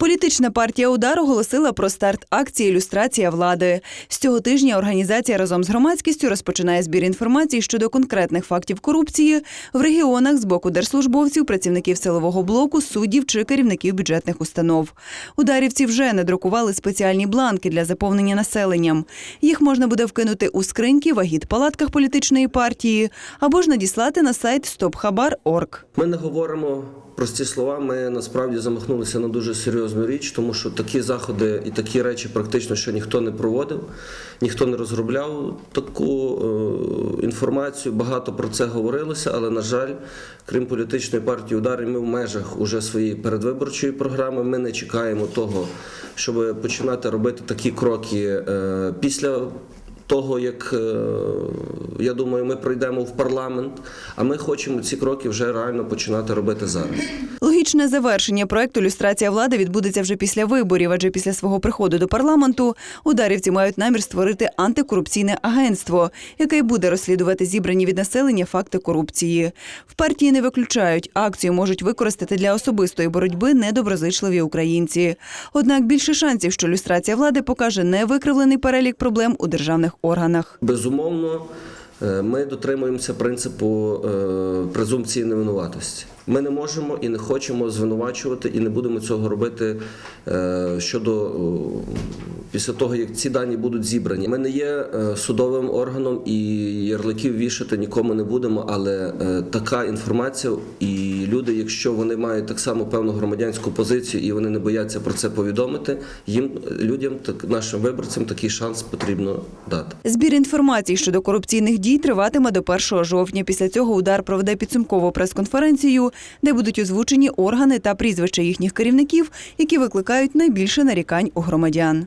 Політична партія Удар оголосила про старт акції Ілюстрація влади. З цього тижня організація разом з громадськістю розпочинає збір інформації щодо конкретних фактів корупції в регіонах з боку держслужбовців, працівників силового блоку, суддів чи керівників бюджетних установ. Ударівці вже надрукували спеціальні бланки для заповнення населенням. Їх можна буде вкинути у скриньки в агітпалатках політичної партії або ж надіслати на сайт stophabar.org. Ми не говоримо прості слова. Ми насправді замахнулися на дуже серйозну річ, тому що такі заходи і такі речі практично що ніхто не проводив, ніхто не розробляв таку е, інформацію. Багато про це говорилося, але на жаль, крім політичної партії удари, ми в межах уже своєї передвиборчої програми. Ми не чекаємо того, щоб починати робити такі кроки е, після того, як е, я думаю, ми пройдемо в парламент, а ми хочемо ці кроки вже реально починати робити зараз. Логічне завершення проекту Люстрація влади відбудеться вже після виборів, адже після свого приходу до парламенту ударівці мають намір створити антикорупційне агентство, яке буде розслідувати зібрані від населення факти корупції. В партії не виключають, акцію можуть використати для особистої боротьби недоброзичливі українці. Однак більше шансів, що люстрація влади покаже невикривлений перелік проблем у державних органах. Безумовно, е, ми дотримуємося принципу е, презумпції невинуватості. Ми не можемо і не хочемо звинувачувати, і не будемо цього робити е, щодо е, після того, як ці дані будуть зібрані. Ми не є е, судовим органом і ярликів вішати нікому не будемо, але така інформація, і люди, якщо вони мають так само певну громадянську позицію і вони не бояться про це повідомити, їм людям, так нашим виборцям, такий шанс потрібно дати. Збір інформації щодо корупційних дій триватиме до 1 жовтня. Після цього удар проведе підсумкову прес-конференцію, де будуть озвучені органи та прізвища їхніх керівників, які викликають найбільше нарікань у громадян.